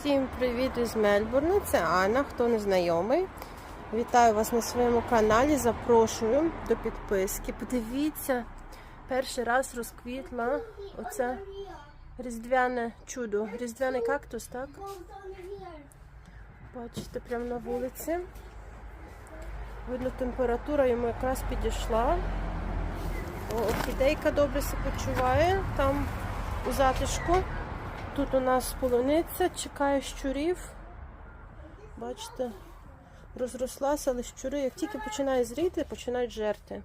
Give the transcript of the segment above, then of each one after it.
Всім привіт із Мельбурну. Це Анна, хто не знайомий. Вітаю вас на своєму каналі. Запрошую до підписки. Подивіться, перший раз розквітла оце різдвяне чудо. Різдвяний кактус, так? Бачите, прямо на вулиці. Видно, температура йому якраз підійшла. О, Орхідейка добре себе почуває там у затишку. Тут у нас полуниця, чекає щурів. Бачите, розрослася, але щури, як тільки починає зріти, починають жерти.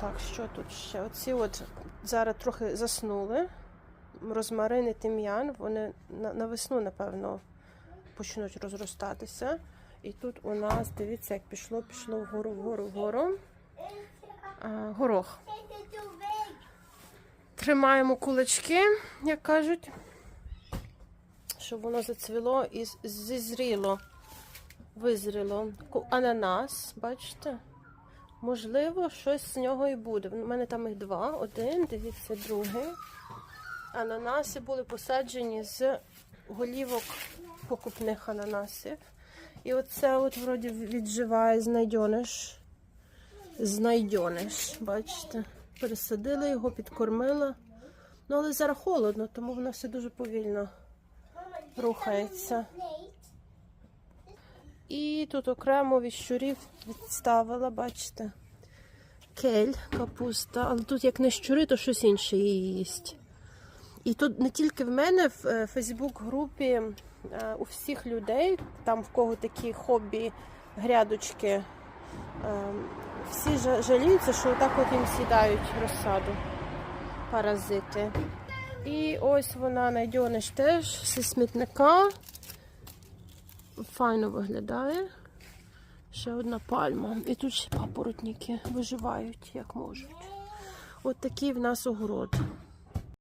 Так, що тут ще? Оці от зараз трохи заснули. Розмарин і тим'ян, вони на, на весну, напевно, почнуть розростатися. І тут у нас, дивіться, як пішло, пішло вгору, вгору, вгору. А, горох. Тримаємо кулачки, як кажуть, щоб воно зацвіло і зізріло, визріло. Ананас, бачите? Можливо, щось з нього і буде. У мене там їх два. Один, дивіться, другий. Ананаси були посаджені з голівок покупних ананасів. І оце от вроді відживає знайденеш. Знайденеш, бачите. Пересадила його, підкормила. Ну, але зараз холодно, тому воно все дуже повільно рухається. І тут окремо від щурів відставила, бачите. Кель, капуста, але тут як не щури, то щось інше її їсть. І тут не тільки в мене, в е, Фейсбук-групі е, у всіх людей, там в кого такі хобі, грядочки, е, всі жаліються, що отак от їм сідають розсаду, паразити. І ось вона найдьонеш теж зі смітника. Файно виглядає. Ще одна пальма. І тут ще папоротники виживають, як можуть. От такий в нас огород.